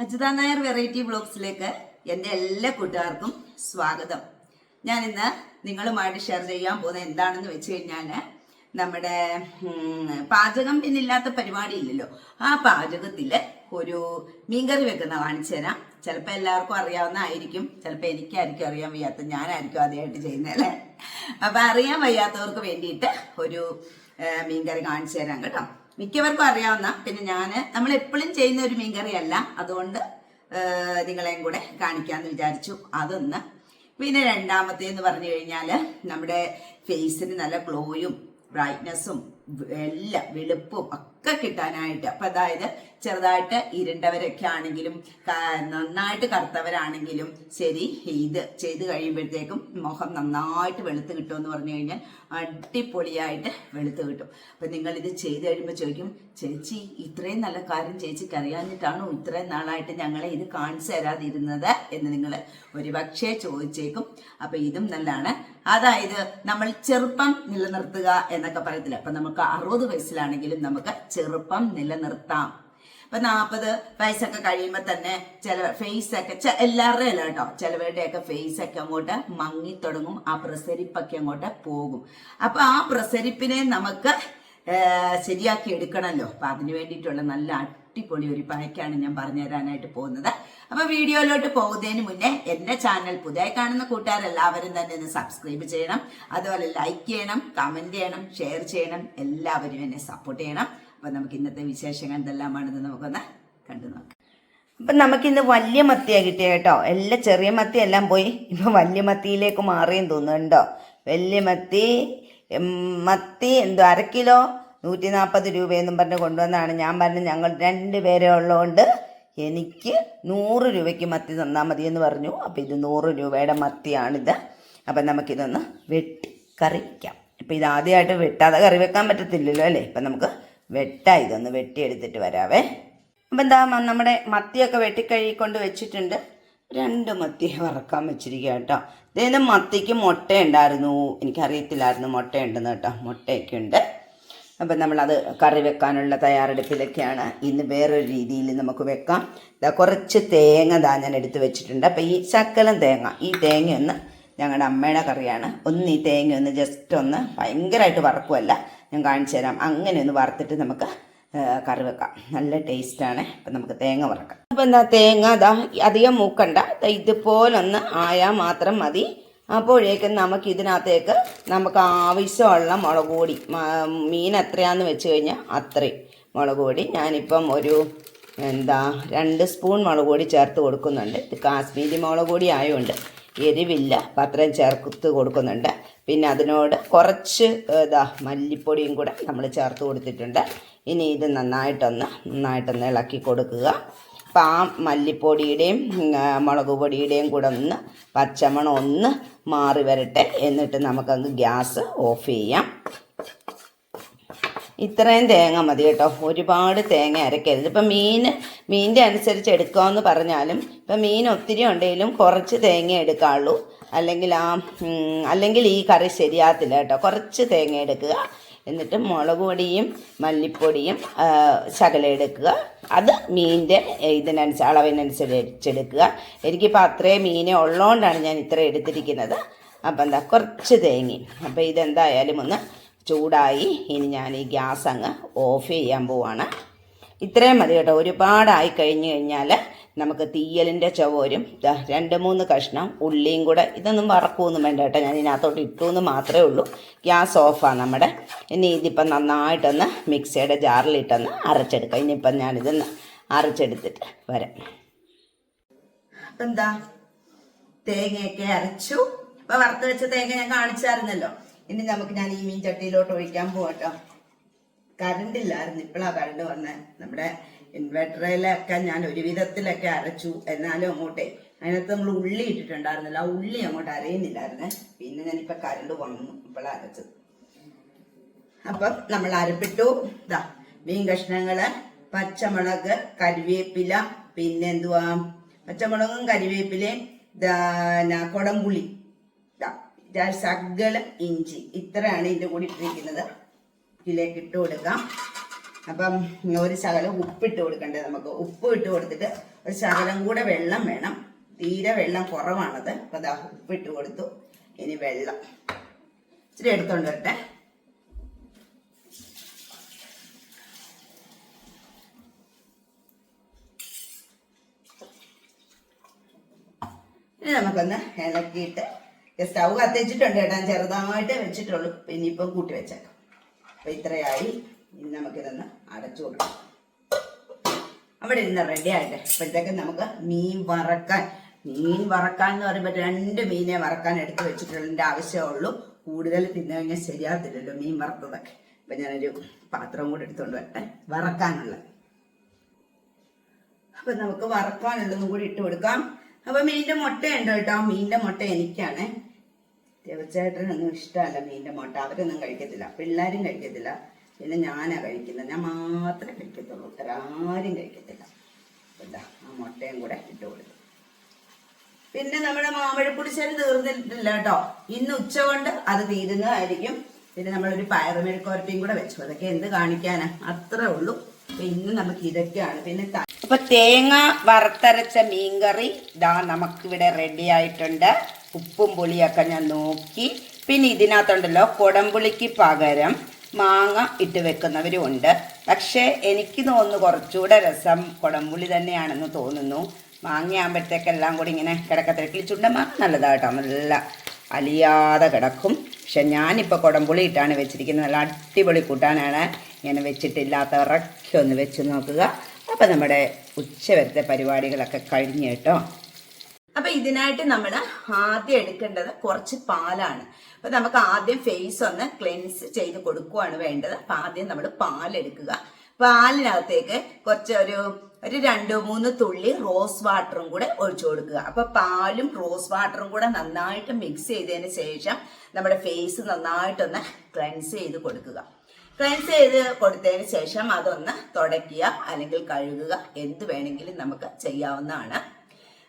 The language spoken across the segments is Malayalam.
അജിത നായർ വെറൈറ്റി ബ്ലോഗ്സിലേക്ക് എന്റെ എല്ലാ കൂട്ടുകാർക്കും സ്വാഗതം. ഞാൻ ഇന്ന് നിങ്ങളുമായിട്ട് ഷെയർ ചെയ്യാൻ പോകുന്നത് എന്താണെന്ന് വെച്ച് കഴിഞ്ഞാൽ നമ്മുടെ പാചകം പിന്നില്ലാത്ത പരിപാടി ഇല്ലല്ലോ. ആ പാചകത്തിൽ ഒരു മീൻകറി വെക്കുന്ന കാണിച്ചു തരാം. ചിലപ്പോൾ എല്ലാവർക്കും അറിയാവുന്ന അറിയാവുന്നതായിരിക്കും ചിലപ്പോൾ എനിക്കായിരിക്കും അറിയാൻ വയ്യാത്ത ഞാനായിരിക്കും ആദ്യമായിട്ട് ചെയ്യുന്നത് അപ്പം അറിയാൻ വയ്യാത്തവർക്ക് വേണ്ടിയിട്ട് ഒരു മീൻകറി കാണിച്ചു തരാം കേട്ടോ. മിക്കവർക്കും അറിയാവുന്ന പിന്നെ ഞാൻ നമ്മൾ എപ്പോഴും ചെയ്യുന്ന ഒരു മീൻകറി അല്ല അതുകൊണ്ട് നിങ്ങളെയും കൂടെ കാണിക്കാമെന്ന് വിചാരിച്ചു. അതൊന്ന്. പിന്നെ രണ്ടാമത്തെ എന്ന് പറഞ്ഞു കഴിഞ്ഞാൽ നമ്മുടെ ഫേസിന് നല്ല ഗ്ലോയും ബ്രൈറ്റ്നസ്സും എല്ലാം വെളുപ്പും ഒക്കെ കിട്ടാനായിട്ട്. അപ്പം അതായത് ചെറുതായിട്ട് ഇരുണ്ടവരൊക്കെ ആണെങ്കിലും നന്നായിട്ട് കറുത്തവരാണെങ്കിലും ശരി ഇത് ചെയ്ത് കഴിയുമ്പോഴത്തേക്കും മുഖം നന്നായിട്ട് വെളുത്ത് കിട്ടുമെന്ന് പറഞ്ഞു കഴിഞ്ഞാൽ അടിപൊളിയായിട്ട് വെളുത്ത് കിട്ടും. അപ്പം നിങ്ങൾ ഇത് ചെയ്ത് കഴിയുമ്പോൾ ചോദിക്കും ചേച്ചി ഇത്രയും നല്ല കാര്യം ചേച്ചിക്ക് അറിയാഞ്ഞിട്ടാണോ ഇത്രയും നാളായിട്ട് ഞങ്ങളെ ഇത് കാണിച്ചു തരാതിരുന്നത്? എന്ന് നിങ്ങൾ ഒരുപക്ഷെ ചോദിച്ചേക്കും. അപ്പം ഇതും നല്ലതാണ്. അതായത് നമ്മൾ ചെറുപ്പം നിലനിർത്തുക എന്നൊക്കെ പറയത്തില്ല. അപ്പം നമുക്ക് അറുപത് വയസ്സിലാണെങ്കിലും നമുക്ക് ചെറുപ്പം നിലനിർത്താം. ഇപ്പൊ നാൽപ്പത് വയസ്സൊക്കെ കഴിയുമ്പോൾ തന്നെ ചില ഫേസ് ഒക്കെ എല്ലാവരുടെയും അല്ല കേട്ടോ. ചിലവരുടെയൊക്കെ ഫേസ് ഒക്കെ അങ്ങോട്ട് മങ്ങിത്തുടങ്ങും. ആ പ്രസരിപ്പൊക്കെ അങ്ങോട്ട് പോകും. അപ്പൊ ആ പ്രസരിപ്പിനെ നമുക്ക് ശരിയാക്കി എടുക്കണമല്ലോ അപ്പൊ അതിന് വേണ്ടിയിട്ടുള്ള നല്ല അടിപൊളി ഒരു പഴയ്ക്കാണ് ഞാൻ പറഞ്ഞു തരാനായിട്ട് പോകുന്നത്. അപ്പൊ വീഡിയോയിലോട്ട് പോകുന്നതിന് മുന്നേ എന്റെ ചാനൽ പുതിയ കാണുന്ന കൂട്ടുകാരെല്ലാവരും തന്നെ ഒന്ന് സബ്സ്ക്രൈബ് ചെയ്യണം. അതുപോലെ ലൈക്ക് ചെയ്യണം കമന്റ് ചെയ്യണം ഷെയർ ചെയ്യണം. എല്ലാവരും എന്നെ സപ്പോർട്ട് ചെയ്യണം. അപ്പൊ നമുക്ക് ഇന്നത്തെ വിശേഷങ്ങൾ എന്തെല്ലാമാണെന്ന് നമുക്കൊന്ന് കണ്ടു നോക്കാം. അപ്പം നമുക്കിന്ന് വലിയ മത്തിയാണ് കിട്ടിയ കേട്ടോ. എല്ലാ ചെറിയ മത്തി എല്ലാം പോയി. ഇപ്പം വലിയ മത്തിയിലേക്ക് മാറിയെന്ന് തോന്നുന്നുണ്ടോ വലിയ മത്തി മത്തി എന്തോ അര കിലോ നൂറ്റി നാൽപ്പത് രൂപയെന്നും പറഞ്ഞ് കൊണ്ടുവന്നാണ്. ഞാൻ പറഞ്ഞു ഞങ്ങൾ രണ്ട് പേരെ ഉള്ളതുകൊണ്ട് എനിക്ക് നൂറ് രൂപയ്ക്ക് മത്തി തന്നാൽ മതി എന്ന് പറഞ്ഞു. അപ്പോൾ ഇത് നൂറ് രൂപയുടെ മത്തിയാണിത്. അപ്പം നമുക്കിതൊന്ന് വെട്ടി കറി വയ്ക്കാം ഇപ്പം ഇത് ആദ്യമായിട്ട് വെട്ടാതെ കറി വെക്കാൻ പറ്റത്തില്ലല്ലോ അല്ലേ? ഇപ്പം നമുക്ക് വെട്ടാ ഇതൊന്ന് വെട്ടിയെടുത്തിട്ട് വരാവേ. അപ്പം എന്താ നമ്മുടെ മത്തിയൊക്കെ വെട്ടിക്കഴുകിക്കൊണ്ട് വെച്ചിട്ടുണ്ട്. രണ്ട് മത്തി വറക്കാൻ വെച്ചിരിക്കുക കേട്ടോ. ഇതേന്ന് മത്തിക്ക് മുട്ട ഉണ്ടായിരുന്നു എനിക്കറിയത്തില്ലായിരുന്നു മുട്ട ഉണ്ടെന്ന് കേട്ടോ. മുട്ടയൊക്കെ ഉണ്ട്. അപ്പം നമ്മളത് കറി വെക്കാനുള്ള തയ്യാറെടുപ്പിലൊക്കെയാണ്. ഇന്ന് വേറൊരു രീതിയിൽ നമുക്ക് വെക്കാം. ഇതാ കുറച്ച് തേങ്ങ ദാ ഞാൻ എടുത്ത് വെച്ചിട്ടുണ്ട്. അപ്പം ഈ ശക്കലം തേങ്ങ ഈ തേങ്ങ ഒന്ന് ഞങ്ങളുടെ അമ്മയുടെ കറിയാണ്. ഒന്ന് ഈ തേങ്ങ ഒന്ന് ജസ്റ്റ് ഒന്ന് ഭയങ്കരമായിട്ട് വറക്കുമല്ല ഞാൻ കാണിച്ചു തരാം. അങ്ങനെ ഒന്ന് വറുത്തിട്ട് നമുക്ക് കറി വെക്കാം. നല്ല ടേസ്റ്റാണ് അപ്പം നമുക്ക് തേങ്ങ വറക്കാം. അപ്പം എന്താ തേങ്ങ? അതാ അധികം മൂക്കണ്ട. ഇതുപോലെ ഇതുപോലൊന്ന് ആയാൽ മാത്രം മതി. അപ്പോഴേക്കും നമുക്ക് ഇതിനകത്തേക്ക് നമുക്ക് ആവശ്യമുള്ള മുളക് പൊടി മീൻ എത്രയാന്ന് വെച്ച് കഴിഞ്ഞാൽ അത്രയും മുളക് പൊടി. ഞാനിപ്പം ഒരു എന്താ രണ്ട് സ്പൂൺ മുളക് പൊടി ചേർത്ത് കൊടുക്കുന്നുണ്ട്. ഇത് കാശ്മീരി മുളക് പൊടി ആയതുകൊണ്ട് എരിവില്ല അപ്പം അത്രയും ചേർത്ത് കൊടുക്കുന്നുണ്ട്. പിന്നെ അതിനോട് കുറച്ച് ഇതാ മല്ലിപ്പൊടിയും കൂടെ നമ്മൾ ചേർത്ത് കൊടുത്തിട്ടുണ്ട്. ഇനി ഇത് നന്നായിട്ടൊന്ന് നന്നായിട്ടൊന്ന് ഇളക്കി കൊടുക്കുക. അപ്പം ആ മല്ലിപ്പൊടിയുടെയും മുളക് പൊടിയുടെയും കൂടെ ഒന്ന് പച്ചമണം ഒന്ന് മാറി വരട്ടെ. എന്നിട്ട് നമുക്കങ്ങ് ഗ്യാസ് ഓഫ് ചെയ്യാം. ഇത്രയും തേങ്ങ മതി കേട്ടോ. ഒരുപാട് തേങ്ങ അരക്കരുത്. ഇപ്പം മീൻ മീനിന്റെ അനുസരിച്ച് എടുക്കാമെന്ന് പറഞ്ഞാലും ഇപ്പം മീൻ ഒത്തിരി ഉണ്ടെങ്കിലും കുറച്ച് തേങ്ങ എടുക്കാവുള്ളൂ അല്ലെങ്കിൽ ആ അല്ലെങ്കിൽ ഈ കറി ശരിയാകത്തില്ല കേട്ടോ. കുറച്ച് തേങ്ങ എടുക്കുക. എന്നിട്ട് മുളക് പൊടിയും മല്ലിപ്പൊടിയും ശകലം എടുക്കുക. അത് മീനിന്റെ ഇതിനനുസരിച്ച് അളവിനനുസരിച്ചെടുക്കുക എനിക്കിപ്പോൾ അത്രയും മീനെ ഉള്ളതുകൊണ്ടാണ് ഞാൻ ഇത്ര എടുത്തിരിക്കുന്നത്. അപ്പം എന്താ കുറച്ച് തേങ്ങി അപ്പോൾ ഇതെന്തായാലും ഒന്ന് ചൂടായി ഇനി ഞാൻ ഈ ഗ്യാസ് അങ്ങ് ഓഫ് ചെയ്യാൻ പോവാണ്. ഇത്രയും മതി കേട്ടോ. ഒരുപാടായി കഴിഞ്ഞ് കഴിഞ്ഞാൽ നമുക്ക് തീയലിന്റെ ചവരും രണ്ട് മൂന്ന് കഷ്ണം ഉള്ളിയും കൂടെ ഇതൊന്നും വറക്കുമൊന്നും വേണ്ട കേട്ടോ. ഞാൻ ഇതിനകത്തോട്ട് ഇട്ടു എന്ന് മാത്രമേ ഉള്ളൂ. ഗ്യാസ് ഓഫാണ് നമ്മുടെ. ഇനി ഇതിപ്പം നന്നായിട്ടൊന്ന് മിക്സിയുടെ ജാറിലിട്ടൊന്ന് അരച്ചെടുക്കാം. ഇനിയിപ്പം ഞാനിതൊന്ന് അരച്ചെടുത്തിട്ട് വരാം. എന്താ? തേങ്ങയൊക്കെ അരച്ചു. ഇപ്പൊ വറുത്ത് വെച്ച തേങ്ങ ഞാൻ കാണിച്ചായിരുന്നല്ലോ. ഇനി നമുക്ക് ഞാൻ ഈ മീൻ ചട്ടിയിലോട്ട് ഒഴിക്കാൻ പോകട്ടോ കറണ്ട് ഇല്ലായിരുന്നു ഇപ്പോഴാണ് കറണ്ട് വന്നത് നമ്മുടെ ഇൻവെർട്ടറിലൊക്കെ ഞാൻ ഒരു വിധത്തിലൊക്കെ അരച്ചു. എന്നാലും അങ്ങോട്ടേ അതിനകത്ത് നമ്മൾ ഉള്ളി ഇട്ടിട്ടുണ്ടായിരുന്നില്ല. ആ ഉള്ളി അങ്ങോട്ട് അരയുന്നില്ലായിരുന്നേ. പിന്നെ ഞാനിപ്പോ കരണ്ട് വന്നു. ഇപ്പോഴാണ് അരച്ചത്. അപ്പം നമ്മൾ അരപ്പിട്ടു. ഇതാ മീൻ കഷ്ണങ്ങൾ പച്ചമുളക് കരിവേപ്പില പിന്നെ എന്തുവാ? പച്ചമുളകും കരിവേപ്പിലയും കൊടംപുളി. ഇതാ ഇഞ്ചി. ഇത്രയാണ് ഇതിന്റെ കൂടി ഇട്ടിരിക്കുന്നത്. ഇതിലേക്ക് ഇട്ട് കൊടുക്കാം. അപ്പം ഒരു ശകലം ഉപ്പിട്ട് കൊടുക്കണ്ടേ നമുക്ക്. ഉപ്പ് ഇട്ട് കൊടുത്തിട്ട് ഒരു ശകലം കൂടെ വെള്ളം വേണം. തീരെ വെള്ളം കുറവാണത്. അപ്പം അതാ ഉപ്പിട്ട് കൊടുത്തു. ഇനി വെള്ളം. ഇച്ചിരി എടുത്തോണ്ട് വരട്ടെ. ഇനി നമുക്കൊന്ന് ഇളക്കിയിട്ട് സ്റ്റൗ കത്തിച്ചിട്ടുണ്ട് കേട്ടോ. ചെറുതായിട്ട് വെച്ചിട്ടുള്ളൂ. ഇനിയിപ്പം കൂട്ടി വെച്ചേക്കാം. അപ്പൊ ഇത്രയായി. ഇനി നമുക്കിതൊന്ന് അടച്ചു കൊടുക്കാം. അവിടെ ഇരുന്ന് റെഡി ആയിട്ട്. ഇപ്പോഴത്തേക്ക് നമുക്ക് മീൻ വറക്കാൻ മീൻ വറക്കാൻ എന്ന് പറയുമ്പോൾ രണ്ട് മീനെ വറക്കാൻ എടുത്ത് വെച്ചിട്ടുള്ളതിന്റെ ആവശ്യമേ ഉള്ളൂ കൂടുതൽ തിന്നു കഴിഞ്ഞാൽ ശരിയാകത്തില്ലല്ലോ മീൻ വറുത്തതൊക്കെ. അപ്പം ഞാനൊരു പാത്രം കൂടെ എടുത്തുകൊണ്ട് വരട്ടെ. വറക്കാനുള്ളത് അപ്പം നമുക്ക് വറക്കാനുള്ളതും കൂടി ഇട്ട് കൊടുക്കാം. അപ്പം മീനിന്റെ മുട്ട ഉണ്ടോ കേട്ടോ? മീനിന്റെ മുട്ട എനിക്കാണ്. തീർച്ചയായിട്ടും ഒന്നും ഇഷ്ടമല്ല മീനിന്റെ മുട്ട. അവരൊന്നും കഴിക്കത്തില്ല. പിള്ളേരും കഴിക്കത്തില്ല. പിന്നെ ഞാനാ കഴിക്കുന്നത്. ഞാൻ മാത്രമേ കഴിക്കത്തുള്ളൂ. ആരും കഴിക്കത്തില്ല. എന്താ? ആ മുട്ടയും കൂടെ ഇട്ട് കൊടുത്തു. പിന്നെ നമ്മുടെ മാമ്പഴപ്പുളിശ്ശേരി തീർന്നിട്ടില്ല കേട്ടോ. ഇന്ന് ഉച്ച കൊണ്ട് അത് തീരുന്നതായിരിക്കും. പിന്നെ നമ്മളൊരു പയറുമെഴുക്കോരട്ടിയും കൂടെ വെച്ചു. അതൊക്കെ എന്ത് കാണിക്കാനാ? അത്രേ ഉള്ളൂ. ഇന്ന് നമുക്ക് ഇതൊക്കെയാണ്. പിന്നെ അപ്പൊ തേങ്ങ വറുത്തരച്ച മീൻകറി ഇതാ നമുക്കിവിടെ റെഡി ആയിട്ടുണ്ട്. ഉപ്പും പുളിയൊക്കെ ഞാൻ നോക്കി. പിന്നെ ഇതിനകത്തുണ്ടല്ലോ കുടംപുളിക്ക് പകരം മാങ്ങ ഇട്ട് വെക്കുന്നവരും ഉണ്ട് പക്ഷേ എനിക്ക് തോന്നുന്നു കുറച്ചുകൂടെ രസം കുടംപുളി തന്നെയാണെന്ന് തോന്നുന്നു. മാങ്ങയാകുമ്പോഴത്തേക്കെല്ലാം കൂടി ഇങ്ങനെ കിടക്കത്തില്ല കിളിച്ചുണ്ട മാങ്ങ നല്ലതാട്ടോ. നല്ല അലിയാതെ കിടക്കും. പക്ഷെ ഞാനിപ്പോൾ കുടംപുളി ഇട്ടാണ് വെച്ചിരിക്കുന്നത്. നല്ല അടിപൊളി കൂട്ടാനാണ്. ഇങ്ങനെ വെച്ചിട്ടില്ലാത്തവരൊക്കെ ഒന്ന് വെച്ച് നോക്കുക. അപ്പോൾ നമ്മുടെ ഉച്ചവരത്തെ പരിപാടികളൊക്കെ കഴിഞ്ഞ് കേട്ടോ. അപ്പൊ ഇതിനായിട്ട് നമ്മൾ ആദ്യം എടുക്കേണ്ടത് കുറച്ച് പാലാണ്. അപ്പൊ നമുക്ക് ആദ്യം ഫേസ് ഒന്ന് ക്ലെൻസ് ചെയ്ത് കൊടുക്കുകയാണ് വേണ്ടത്. അപ്പൊ ആദ്യം നമ്മൾ പാലെടുക്കുക പാലിനകത്തേക്ക് കുറച്ച് ഒരു ഒരു രണ്ട് മൂന്ന് തുള്ളി റോസ് വാട്ടറും കൂടെ ഒഴിച്ചു കൊടുക്കുക. അപ്പൊ പാലും റോസ് വാട്ടറും കൂടെ നന്നായിട്ട് മിക്സ് ചെയ്തതിന് ശേഷം നമ്മുടെ ഫേസ് നന്നായിട്ടൊന്ന് ക്ലെൻസ് ചെയ്ത് കൊടുക്കുക. ക്ലെൻസ് ചെയ്ത് കൊടുത്തതിന് ശേഷം അതൊന്ന് തുടയ്ക്കുക അല്ലെങ്കിൽ കഴുകുക. എന്ത് വേണമെങ്കിലും നമുക്ക് ചെയ്യാവുന്നതാണ്.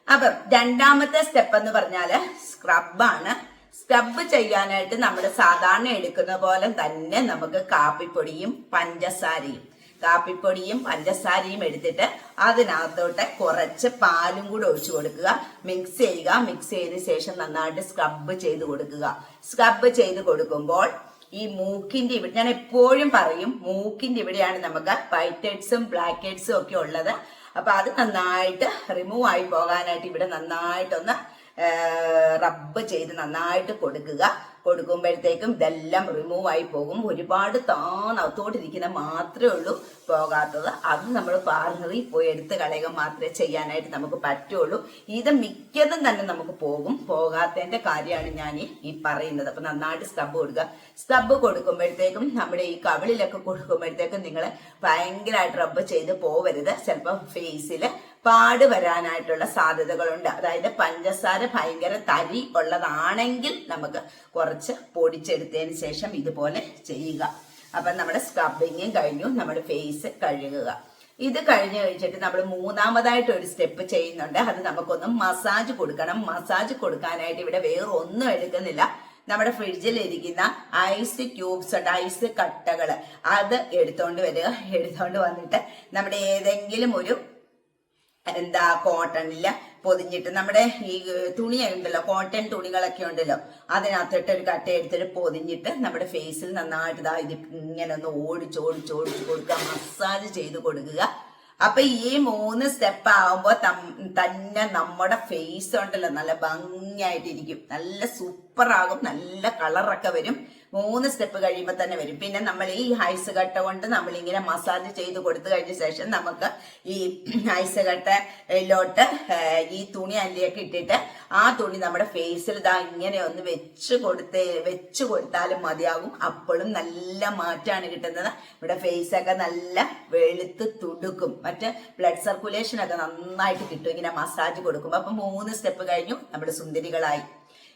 അപ്പം രണ്ടാമത്തെ സ്റ്റെപ്പ് എന്ന് പറഞ്ഞാൽ സ്ക്രബാണ് സ്ക്രബ് ചെയ്യാനായിട്ട് നമ്മൾ സാധാരണ എടുക്കുന്ന പോലെ തന്നെ നമുക്ക് കാപ്പിപ്പൊടിയും പഞ്ചസാരയും കാപ്പിപ്പൊടിയും പഞ്ചസാരയും എടുത്തിട്ട് അതിനകത്തോട്ട് കുറച്ച് പാലും കൂടെ ഒഴിച്ചു കൊടുക്കുക. മിക്സ് ചെയ്യുക. മിക്സ് ചെയ്തതിന് ശേഷം നന്നായിട്ട് സ്ക്രബ് ചെയ്ത് കൊടുക്കുക. സ്ക്രബ് ചെയ്ത് കൊടുക്കുമ്പോൾ ഈ മൂക്കിന്റെ ഇവിടെ ഞാൻ എപ്പോഴും പറയും മൂക്കിന്റെ ഇവിടെയാണ് നമുക്ക് വൈറ്റ് ഹെഡ്സും ബ്ലാക്ക് ഹെഡ്സും ഒക്കെ ഉള്ളത്. അപ്പൊ അത് നന്നായിട്ട് റിമൂവ് ആയി പോകാനായിട്ട് ഇവിടെ നന്നായിട്ടൊന്ന് റബ്ബ് ചെയ്ത് നന്നായിട്ട് കൊടുക്കുക. കൊടുക്കുമ്പോഴത്തേക്കും ഇതെല്ലാം റിമൂവ് ആയി പോകും. ഒരുപാട് താന്നകത്തോട്ടിരിക്കുന്ന മാത്രമേ ഉള്ളൂ പോകാത്തത്. അത് നമ്മൾ പാർലറിൽ പോയി എടുത്ത് കളയുക മാത്രമേ ചെയ്യാനായിട്ട് നമുക്ക് പറ്റുള്ളൂ. ഇത് മിക്കതും തന്നെ നമുക്ക് പോകും. പോകാത്തതിന്റെ കാര്യമാണ് ഞാൻ ഈ- പറയുന്നത്. അപ്പൊ നന്നായിട്ട് സ്ക്രബ് കൊടുക്കുക. സ്ക്രബ് കൊടുക്കുമ്പോഴത്തേക്കും നമ്മുടെ ഈ കവിളിലൊക്കെ കൊടുക്കുമ്പോഴത്തേക്കും നിങ്ങൾ ഭയങ്കരമായിട്ട് റബ്ബ് ചെയ്ത് പോവരുത്. ചിലപ്പോൾ ഫേസിൽ പാട് വരാനായിട്ടുള്ള സാധ്യതകളുണ്ട്. അതായത് പഞ്ചസാര ഭയങ്കര തരി ഉള്ളതാണെങ്കിൽ നമുക്ക് കുറച്ച് പൊടിച്ചെടുത്തതിന് ശേഷം ഇതുപോലെ ചെയ്യുക. അപ്പൊ നമ്മുടെ സ്ക്രബിങ്ങും കഴിഞ്ഞു നമ്മുടെ ഫേസ് കഴുകുക. ഇത് കഴിഞ്ഞു കഴിച്ചിട്ട് നമ്മൾ മൂന്നാമതായിട്ട് ഒരു സ്റ്റെപ്പ് ചെയ്യുന്നുണ്ട്. അത് നമുക്കൊന്ന് മസാജ് കൊടുക്കണം. മസാജ് കൊടുക്കാനായിട്ട് ഇവിടെ വേറെ ഒന്നും എടുക്കുന്നില്ല. നമ്മുടെ ഫ്രിഡ്ജിൽ ഇരിക്കുന്ന ഐസ് ക്യൂബ്സ് ഉണ്ട് ഐസ് കട്ടകൾ അത് എടുത്തോണ്ട് വരിക. എടുത്തോണ്ട് വന്നിട്ട് നമ്മുടെ ഏതെങ്കിലും ഒരു എന്താ കോട്ടണിൽ പൊതിഞ്ഞിട്ട് നമ്മുടെ ഈ തുണി ഉണ്ടല്ലോ കോട്ടൺ തുണികളൊക്കെ ഉണ്ടല്ലോ അതിനകത്തിട്ട് ഒരു കട്ട എടുത്തിട്ട് പൊതിഞ്ഞിട്ട് നമ്മുടെ ഫേസിൽ നന്നായിട്ട് ഇതാ ഇത് ഇങ്ങനെ ഒന്ന് ഓടിച്ച് ഓടിച്ച് ഓടിച്ച് കൊടുക്കുക മസാജ് ചെയ്ത് കൊടുക്കുക. അപ്പൊ ഈ മൂന്ന് സ്റ്റെപ്പ് ആവുമ്പോ തന്നെ നമ്മുടെ ഫേസ് ഉണ്ടല്ലോ നല്ല ഭംഗിയായിട്ടിരിക്കും. നല്ല സൂപ്പർ ആകും നല്ല കളറൊക്കെ വരും. മൂന്ന് സ്റ്റെപ്പ് കഴിയുമ്പോൾ തന്നെ വരും. പിന്നെ നമ്മൾ ഈ ഐസ് കട്ട കൊണ്ട് നമ്മൾ ഇങ്ങനെ മസാജ് ചെയ്ത് കൊടുത്തു കഴിഞ്ഞ ശേഷം നമുക്ക് ഈ ഐസ് കട്ടയിലോട്ട് ഈ തുണി അല്ലിയൊക്കെ ഇട്ടിട്ട് ആ തുണി നമ്മുടെ ഫേസിൽ ഇതാ ഇങ്ങനെ ഒന്ന് വെച്ച് കൊടുത്ത് വെച്ച് കൊടുത്താലും മതിയാകും അപ്പോഴും നല്ല മാറ്റമാണ് കിട്ടുന്നത്. ഇവിടെ ഫേസ് ഒക്കെ നല്ല വെളുത്ത് തുടുക്കും. മറ്റ് ബ്ലഡ് സർക്കുലേഷൻ ഒക്കെ നന്നായിട്ട് കിട്ടും. ഇങ്ങനെ മസാജ് കൊടുക്കുമ്പോൾ അപ്പൊ മൂന്ന് സ്റ്റെപ്പ് കഴിഞ്ഞു. നമ്മുടെ സുന്ദരികളായി.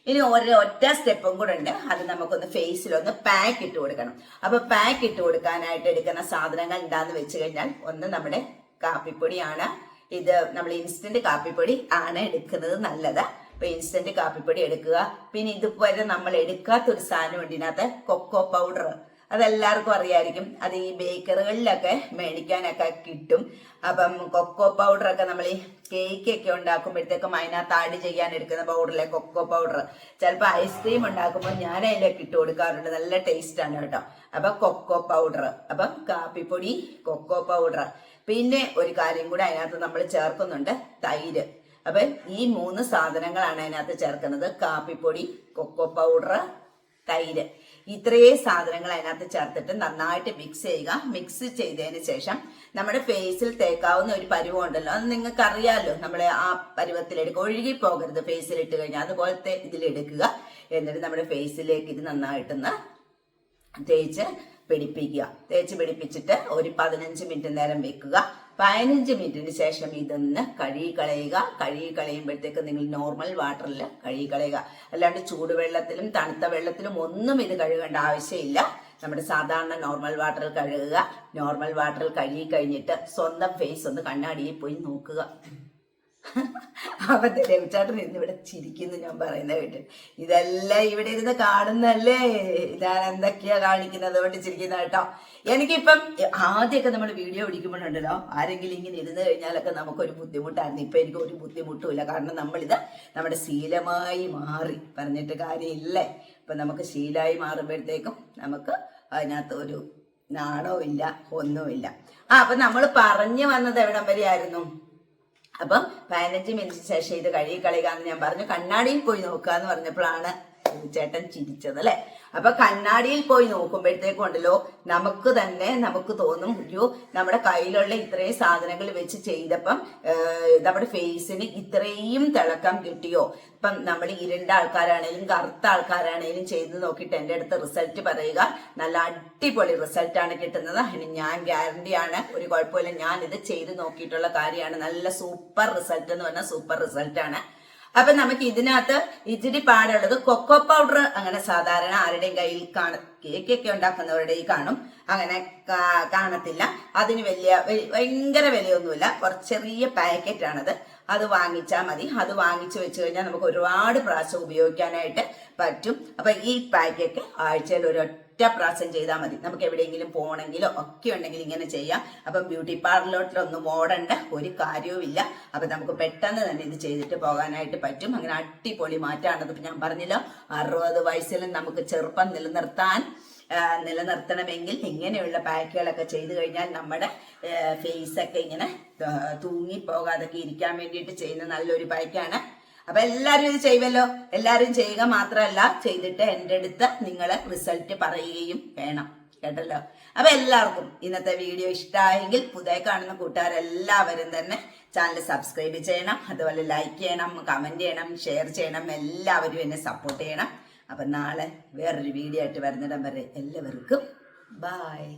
ഇനി ഒരു ഒറ്റ സ്റ്റെപ്പും കൂടെ ഉണ്ട്. അത് നമുക്കൊന്ന് ഫേസിലൊന്ന് പാക്ക് ഇട്ട് കൊടുക്കണം. അപ്പൊ പാക്ക് ഇട്ട് കൊടുക്കാനായിട്ട് എടുക്കുന്ന സാധനങ്ങൾ എന്താന്ന് വെച്ച് കഴിഞ്ഞാൽ ഒന്ന് നമ്മുടെ കാപ്പിപ്പൊടിയാണ്. ഇത് നമ്മൾ ഇൻസ്റ്റന്റ് കാപ്പിപ്പൊടി ആണ് എടുക്കുന്നത് നല്ലത്. അപ്പൊ ഇൻസ്റ്റന്റ് കാപ്പിപ്പൊടി എടുക്കുക. പിന്നെ ഇതുപോലെ നമ്മൾ എടുക്കാത്ത ഒരു സാധനം ഉണ്ട് ഇതിനകത്ത് കൊക്കോ പൗഡർ അതെല്ലാവർക്കും അറിയായിരിക്കും. അത് ഈ ബേക്കറികളിലൊക്കെ മേടിക്കാനൊക്കെ കിട്ടും. അപ്പം കൊക്കോ പൗഡറൊക്കെ നമ്മൾ ഈ കേക്കൊക്കെ ഉണ്ടാക്കുമ്പോഴത്തേക്കും അതിനകത്ത് ആഡ് ചെയ്യാൻ എടുക്കുന്ന പൗഡറിലെ കൊക്കോ പൗഡർ ചിലപ്പോൾ ഐസ്ക്രീം ഉണ്ടാക്കുമ്പോൾ ഞാൻ അതിലൊക്കെ ഇട്ട് കൊടുക്കാറുണ്ട്. നല്ല ടേസ്റ്റ് ആണ് കേട്ടോ. അപ്പം കൊക്കോ പൗഡർ അപ്പം കാപ്പിപ്പൊടി കൊക്കോ പൗഡർ പിന്നെ ഒരു കാര്യം കൂടെ അതിനകത്ത് നമ്മൾ ചേർക്കുന്നുണ്ട്. തൈര്. അപ്പൊ ഈ മൂന്ന് സാധനങ്ങളാണ് അതിനകത്ത് ചേർക്കുന്നത്. കാപ്പിപ്പൊടി കൊക്കോ പൗഡർ തൈര്. ഇത്രയും സാധനങ്ങൾ അതിനകത്ത് ചേർത്തിട്ട് നന്നായിട്ട് മിക്സ് ചെയ്യുക. മിക്സ് ചെയ്തതിന് ശേഷം നമ്മുടെ ഫേസിൽ തേക്കാവുന്ന ഒരു പരുവം ഉണ്ടല്ലോ. അത് നിങ്ങൾക്ക് അറിയാമല്ലോ നമ്മൾ ആ പരുവത്തിലെടുക്കുക ഒഴുകി പോകരുത് ഫേസിൽ ഇട്ട് കഴിഞ്ഞാൽ. അതുപോലത്തെ ഇതിലെടുക്കുക എന്നിട്ട് നമ്മുടെ ഫേസിലേക്ക് ഇത് നന്നായിട്ടൊന്ന് തേച്ച് പിടിപ്പിക്കുക. തേച്ച് പിടിപ്പിച്ചിട്ട് ഒരു പതിനഞ്ച് മിനിറ്റ് നേരം വെക്കുക. പതിനഞ്ച് മിനിറ്റിന് ശേഷം ഇതൊന്ന് കഴുകി കളയുക കഴുകി കളയുമ്പോഴത്തേക്ക് നിങ്ങൾ നോർമൽ വാട്ടറിൽ കഴുകി കളയുക അല്ലാണ്ട് ചൂടുവെള്ളത്തിലും തണുത്ത വെള്ളത്തിലും ഒന്നും ഇത് കഴുകേണ്ട ആവശ്യമില്ല. നമ്മുടെ സാധാരണ നോർമൽ വാട്ടറിൽ കഴുകുക. നോർമൽ വാട്ടറിൽ കഴുകി കഴിഞ്ഞിട്ട് സ്വന്തം ഫേസ് ഒന്ന് കണ്ണാടിയിൽ പോയി നോക്കുക. അവന്റെ രവിചാട്ടൻ ഇന്ന് ഇവിടെ ചിരിക്കുന്നു ഞാൻ പറയുന്ന കേട്ട്. ഇതെല്ലാം ഇവിടെ ഇരുന്ന് കാണുന്നല്ലേ? ഞാൻ എന്തൊക്കെയാ കാണിക്കുന്നത്? കൊണ്ട് ചിരിക്കുന്ന കേട്ടോ. എനിക്കിപ്പം ആദ്യമൊക്കെ നമ്മൾ വീഡിയോ പിടിക്കുമ്പോഴുണ്ടല്ലോ ആരെങ്കിലും ഇങ്ങനെ ഇരുന്ന് കഴിഞ്ഞാലൊക്കെ നമുക്കൊരു ബുദ്ധിമുട്ടായിരുന്നു. ഇപ്പൊ എനിക്ക് ഒരു ബുദ്ധിമുട്ടുമില്ല. കാരണം നമ്മളിത് നമ്മുടെ ശീലമായി മാറി. പറഞ്ഞിട്ട് കാര്യമില്ലേ? ഇപ്പൊ നമുക്ക് ശീലമായി മാറുമ്പോഴത്തേക്കും നമുക്ക് അതിനകത്ത് ഒരു നാണവും ഇല്ല ഒന്നുമില്ല. ആ അപ്പൊ നമ്മൾ പറഞ്ഞു വന്നത് എവിടം വരെയായിരുന്നു? അപ്പം പതിനഞ്ച് മിനിറ്റ് ശേഷം ഇത് കഴുകി കളയുക എന്ന് ഞാൻ പറഞ്ഞു. കണ്ണാടിയിൽ പോയി നോക്കുക എന്ന് പറഞ്ഞപ്പോഴാണ് ചേട്ടൻ ചിരിച്ചത് അല്ലെ? അപ്പൊ കണ്ണാടിയിൽ പോയി നോക്കുമ്പോഴത്തേക്കും ഉണ്ടല്ലോ നമുക്ക് തന്നെ നമുക്ക് തോന്നും അയ്യോ നമ്മുടെ കയ്യിലുള്ള ഇത്രയും സാധനങ്ങൾ വെച്ച് ചെയ്തപ്പം നമ്മുടെ ഫേസിന് ഇത്രയും തിളക്കം കിട്ടിയോ? ഇപ്പം നമ്മൾ ഇരുണ്ട ആൾക്കാരാണേലും കറുത്ത ആൾക്കാരാണേലും ചെയ്ത് നോക്കിയിട്ട് എന്റെ അടുത്ത് റിസൾട്ട് പറയുക. നല്ല അടിപൊളി റിസൾട്ടാണ് കിട്ടുന്നത്. അതിന് ഞാൻ ഗ്യാരണ്ടിയാണ് ഒരു കുഴപ്പമില്ല. ഞാൻ ഇത് ചെയ്ത് നോക്കിയിട്ടുള്ള കാര്യമാണ്. നല്ല സൂപ്പർ റിസൾട്ട് എന്ന് പറഞ്ഞാൽ സൂപ്പർ റിസൾട്ടാണ്. അപ്പൊ നമുക്ക് ഇതിനകത്ത് ഇച്ചിരി പാടുള്ളത് കൊക്കോ പൗഡർ അങ്ങനെ സാധാരണ ആരുടെയും കയ്യിൽ കാണ കേക്ക് കേക്കൊക്കെ ഉണ്ടാക്കുന്നവരുടെ ഈ കാണും. അങ്ങനെ കാണത്തില്ല. അതിന് വലിയ ഭയങ്കര വിലയൊന്നുമില്ല. കുറച്ച് ചെറിയ പാക്കറ്റാണത്. അത് വാങ്ങിച്ചാൽ മതി. അത് വാങ്ങിച്ചു വെച്ച് കഴിഞ്ഞാൽ നമുക്ക് ഒരുപാട് പ്രാവശ്യം ഉപയോഗിക്കാനായിട്ട് പറ്റും. അപ്പൊ ഈ പാക്കൊക്കെ ആഴ്ചയിൽ ഒരു ഒറ്റ പ്രാവശ്യം ചെയ്താൽ മതി. നമുക്ക് എവിടെയെങ്കിലും പോകണമെങ്കിലോ ഒക്കെ ഉണ്ടെങ്കിൽ ഇങ്ങനെ ചെയ്യാം. അപ്പം ബ്യൂട്ടി പാർലറിലൊന്നും ഓടേണ്ട. ഒരു കാര്യവുമില്ല. അപ്പം നമുക്ക് പെട്ടെന്ന് തന്നെ ഇത് ചെയ്തിട്ട് പോകാനായിട്ട് പറ്റും. അങ്ങനെ അടിപൊളി മാറ്റാണത് ഞാൻ പറഞ്ഞല്ലോ. അറുപത് വയസ്സിലും നമുക്ക് ചെറുപ്പം നിലനിർത്താൻ നിലനിർത്തണമെങ്കിൽ ഇങ്ങനെയുള്ള പാക്കുകളൊക്കെ ചെയ്തു കഴിഞ്ഞാൽ നമ്മുടെ ഫേസ് ഒക്കെ ഇങ്ങനെ തൂങ്ങി പോകാതൊക്കെ ഇരിക്കാൻ വേണ്ടിയിട്ട് ചെയ്യുന്ന നല്ലൊരു പാക്കാണ്. അപ്പൊ എല്ലാരും ഇത് ചെയ്യുമല്ലോ എല്ലാരും ചെയ്യുക മാത്രമല്ല ചെയ്തിട്ട് എന്റെ അടുത്ത് നിങ്ങൾ റിസൾട്ട് പറയുകയും വേണം. കേട്ടല്ലോ? അപ്പൊ എല്ലാവർക്കും ഇന്നത്തെ വീഡിയോ ഇഷ്ടമായെങ്കിൽ പുതിയ കാണുന്ന കൂട്ടുകാരെല്ലാവരും തന്നെ ചാനൽ സബ്സ്ക്രൈബ് ചെയ്യണം. അതുപോലെ ലൈക്ക് ചെയ്യണം കമന്റ് ചെയ്യണം ഷെയർ ചെയ്യണം. എല്ലാവരും എന്നെ സപ്പോർട്ട് ചെയ്യണം. അപ്പൊ നാളെ വേറൊരു വീഡിയോ ആയിട്ട് വരുന്നിടം വരെ എല്ലാവർക്കും ബായ്